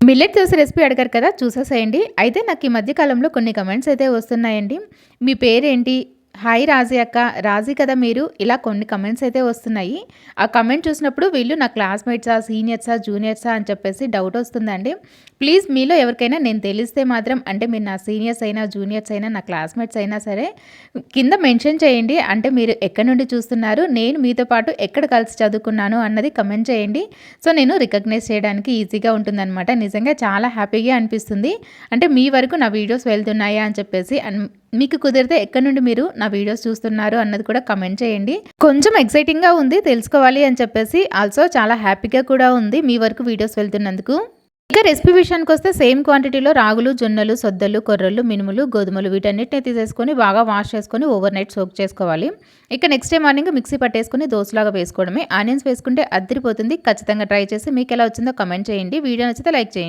Millet dosa recipe అడిగారు కదా చూసేసేయండి. అయితే నాకు ఈ మధ్యకాలంలో కొన్ని కమెంట్స్ అయితే వస్తున్నాయండి. మీ పేరేంటి? హాయ్ రాజీ అక్క. రాజీ కదా మీరు? ఇలా కొన్ని కమెంట్స్ అయితే వస్తున్నాయి. ఆ కమెంట్ చూసినప్పుడు వీళ్ళు నా క్లాస్మేట్సా సీనియర్సా జూనియర్సా అని చెప్పేసి డౌట్ వస్తుందండి. ప్లీజ్ మీలో ఎవరికైనా నేను తెలిస్తే మాత్రం అంటే మీరు నా సీనియర్స్ అయినా జూనియర్స్ అయినా నా క్లాస్మేట్స్ అయినా సరే కింద మెన్షన్ చేయండి. అంటే మీరు ఎక్కడి నుండి చూస్తున్నారు? నేను మీతో పాటు ఎక్కడ కలిసి చదువుకున్నాను అన్నది కమెంట్ చేయండి. సో నేను రికగ్నైజ్ చేయడానికి ఈజీగా ఉంటుందన్నమాట. నిజంగా చాలా హ్యాపీగా అనిపిస్తుంది. అంటే మీ వరకు నా వీడియోస్ వెళ్తున్నాయా అని చెప్పేసి మీకు కుదిరితే ఎక్కడి నుండి మీరు నా వీడియోస్ చూస్తున్నారు అన్నది కూడా కమెంట్ చేయండి. కొంచెం ఎక్సైటింగ్గా ఉంది తెలుసుకోవాలి అని చెప్పేసి ఆల్సో చాలా హ్యాపీగా కూడా ఉంది మీ వరకు వీడియోస్ వెళ్తున్నందుకు. ఇక రెసిపీ విషయానికి వస్తే సేమ్ క్వాంటిటీలో రాగులు జొన్నలు సొద్దలు కొర్రలు మినుములు గోధుమలు వీటన్నిటిని తీసేసుకొని బాగా వాష్ చేసుకొని ఓవర్ నైట్ సోక్ చేసుకోవాలి. ఇక నెక్స్ట్ డే మార్నింగ్ మిక్సీ పట్టేసుకొని దోశలాగా వేసుకోవడమే. ఆనియన్స్ వేసుకుంటే అద్దరిపోతుంది ఖచ్చితంగా ట్రై చేసి మీకు ఎలా వచ్చిందో కమెంట్ చేయండి. వీడియో నచ్చితే లైక్ చేయండి.